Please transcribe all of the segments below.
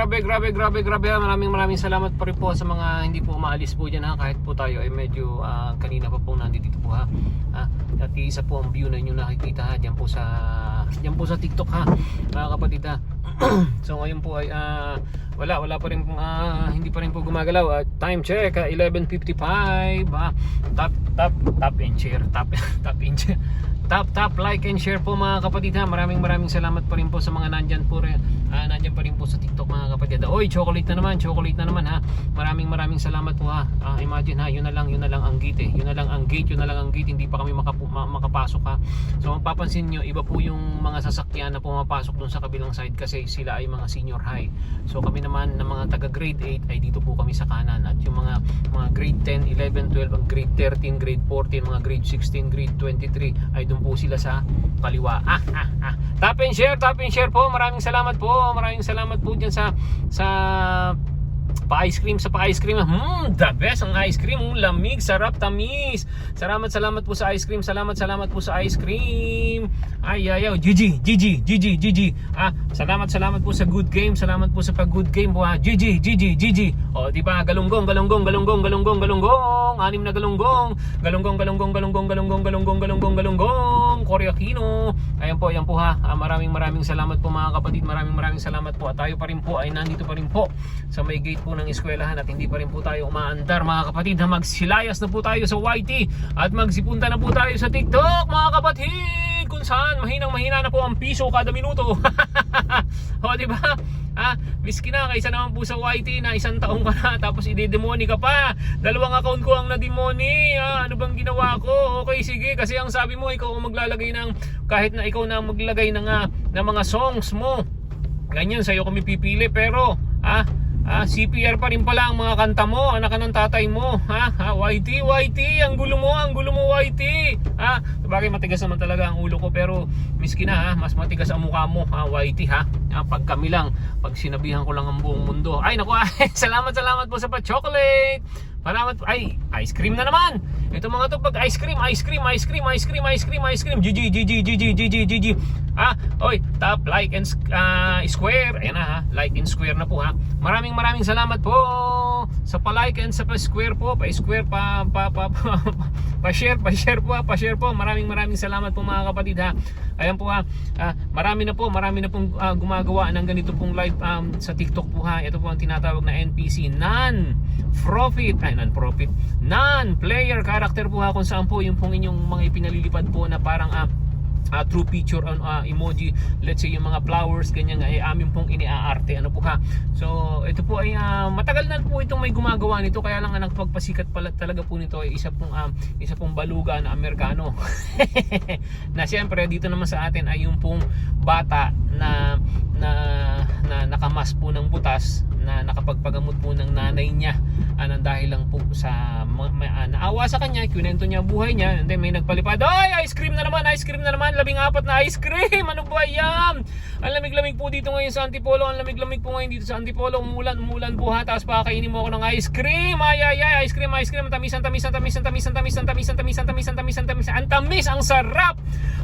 Grabe, grabe, grabe, grabe. ha. Maraming maraming salamat pa rin po sa mga hindi po umaalis po dyan ha. Kahit po tayo ay medyo ah, kanina pa po nandito po ha. ha. At isa po ang view na inyo nakikita ha. Diyan po sa, diyan po sa TikTok ha. Mga kapatid ha. so ngayon po ay ah, wala, wala pa rin ah, hindi pa rin po gumagalaw. At time check, ah, 11.55 ha. Top, top, top and share. Top, top and share. Tap tap like and share po mga kapatid ha. Maraming maraming salamat pa rin po sa mga nandyan po rin. Ah, nandyan pa rin po sa TikTok mga kapatid. Oy, chocolate na naman, chocolate na naman ha. Maraming maraming salamat po ha. Ah, imagine ha, yun na lang, yun na lang ang gate eh. Yun na lang ang gate, yun na lang ang gate. Hindi pa kami makapu- ma- makapasok ha. So mapapansin nyo, iba po yung mga sasakyan na pumapasok dun sa kabilang side kasi sila ay mga senior high. So kami naman na mga taga grade 8 ay dito po kami sa kanan at yung mga mga grade 10, 11, 12, ang grade 13, grade 14, mga grade 16, grade 23 ay po sila sa kaliwa. Ah, ah, ah. Tap and share, tap and share po. Maraming salamat po. Maraming salamat po diyan sa sa pa-ice cream sa pa-ice cream. Hmm, the best ang ice cream. Hmm, lamig, sarap, tamis. Salamat, salamat po sa ice cream. Salamat, salamat po sa ice cream. Ay, ay, ay. GG, GG, GG, GG. Ah, salamat, salamat po sa good game. Salamat po sa pag-good game. Ha. GG, GG, GG. O, di ba? Galunggong, galunggong, galunggong, galunggong, galunggong. Anim na galunggong. Galunggong, galunggong, galunggong, galunggong, galunggong, galunggong, galunggong. Koreakino. Ayan po, ayan po ha. Ah, maraming maraming salamat po mga kapatid. Maraming maraming salamat po. At tayo pa rin po ay nandito pa rin po sa may gate po ng eskwelahan at hindi pa rin po tayo umaandar mga kapatid na magsilayas na po tayo sa YT at magsipunta na po tayo sa TikTok mga kapatid kung saan mahinang mahina na po ang piso kada minuto o di ba Ah, miski na kaysa naman po sa YT na isang taong ka na tapos idedemoni ka pa. Dalawang account ko ang nademoni. Ah, ano bang ginawa ko? Okay, sige kasi ang sabi mo ikaw ang maglalagay ng kahit na ikaw na ang maglagay ng, ah, ng mga songs mo. Ganyan sa'yo kami pipili pero ah Ah, CPR pa rin pala ang mga kanta mo, anak ka ng tatay mo. Ha? ha? YT, YT, ang gulo mo, ang gulo mo, YT. Ha? Sabagay matigas naman talaga ang ulo ko pero miski na ha, mas matigas ang mukha mo, ha? YT ha. ha? Pag kami lang, pag sinabihan ko lang ang buong mundo. Ay, naku, ay, salamat, salamat po sa pa-chocolate. Salamat. Ay, ice cream na naman. Ito mga to pag ice cream, ice cream, ice cream, ice cream, ice cream, ice cream. GG, GG, GG, GG, GG. Ah, oy, tap, like and ah, square. Ayan na ha, like and square na po ha. Maraming maraming salamat po sa pa-like and sa pa-square po, pa-square pa pa pa pa, pa-share, pa-share po, ha, pa-share po. Maraming maraming salamat po mga kapatid ha. Ayan po ha. Ah, marami na po, marami na pong ah, gumagawa ng ganito pong live um, sa TikTok po ha. Ito po ang tinatawag na NPC, non-profit, ay non-profit, non-player character po ha kung saan po yung pong inyong mga ipinalilipad po na parang ah, uh, true picture on uh, emoji let's say yung mga flowers ganyan ay amin pong iniaarte ano po ha? So ito po ay uh, matagal na po itong may gumagawa nito kaya lang ang nagpagpasikat pala talaga po nito ay isa pong um, isa pong baluga na Amerikano. Na siyempre dito naman sa atin ay yung pong bata na na, na nakamas po ng butas na nakapagpagamot po ng nanay niya uh, dahil lang po sa naawa sa kanya, kunento niya ang buhay niya and then may nagpalipad, ay ice cream na naman, ice cream na naman, labing apat na ice cream, ano ba yan? Ang lamig-lamig po dito ngayon sa Antipolo, ang lamig-lamig po ngayon dito sa Antipolo, umulan, umulan po ha, tapos pakakainin mo ako ng ice cream, ay ay ay, ice cream, ice cream, ang tamis, ang tamis, ang tamis, ang tamis, ang tamis, ang tamis, ang sarap!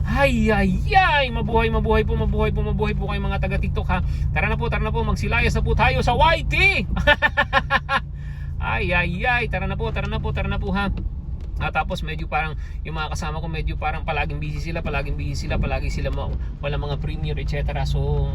Ay ay ay, mabuhay, mabuhay po, mabuhay po, mabuhay po kayo mga taga TikTok ha. Tara na po, tara na po, magsilayas na po tayo sa YT! Ay ay ay, tara na po, tara na po, tara na po ha. Ah, tapos medyo parang yung mga kasama ko medyo parang palaging busy sila, palaging busy sila, palagi sila ma- wala mga premiere etc. So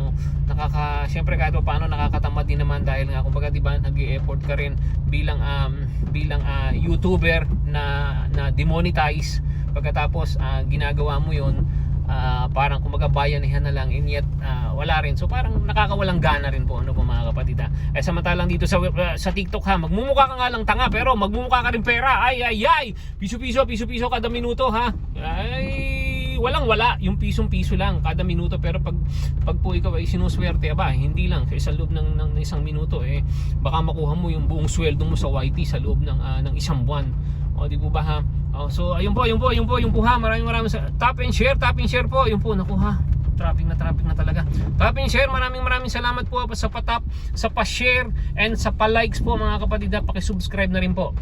nakaka syempre kahit pa paano nakakatamad din naman dahil nga kumbaga 'di ba nag-e-effort ka rin bilang um, bilang ah, YouTuber na na demonetize pagkatapos ah, ginagawa mo 'yon ah, parang kumbaga bayanihan na lang and yet ah, wala rin. So parang nakakawalang gana rin po ano po mga kapatid ha eh samantalang dito sa ah, sa TikTok ha magmumukha ka nga lang tanga pero magmumukha ka rin pera. Ay ay ay! Piso piso piso piso kada minuto ha. Ay walang wala. Yung pisong piso lang kada minuto pero pag pag po ikaw ay sinuswerte ba hindi lang. Sa loob ng, ng isang minuto eh baka makuha mo yung buong sweldo mo sa YT sa loob ng ah, ng isang buwan. O di po ba ha? O, so ayun po, ayun po, ayun po, ayun po ha. Maraming maraming sa tap and share, tap and share po. Ayun po, naku ha. Traffic na traffic na talaga. Tap and share, maraming maraming salamat po sa pa-tap, sa pa-share and sa pa-likes po mga kapatid. Paki-subscribe na rin po.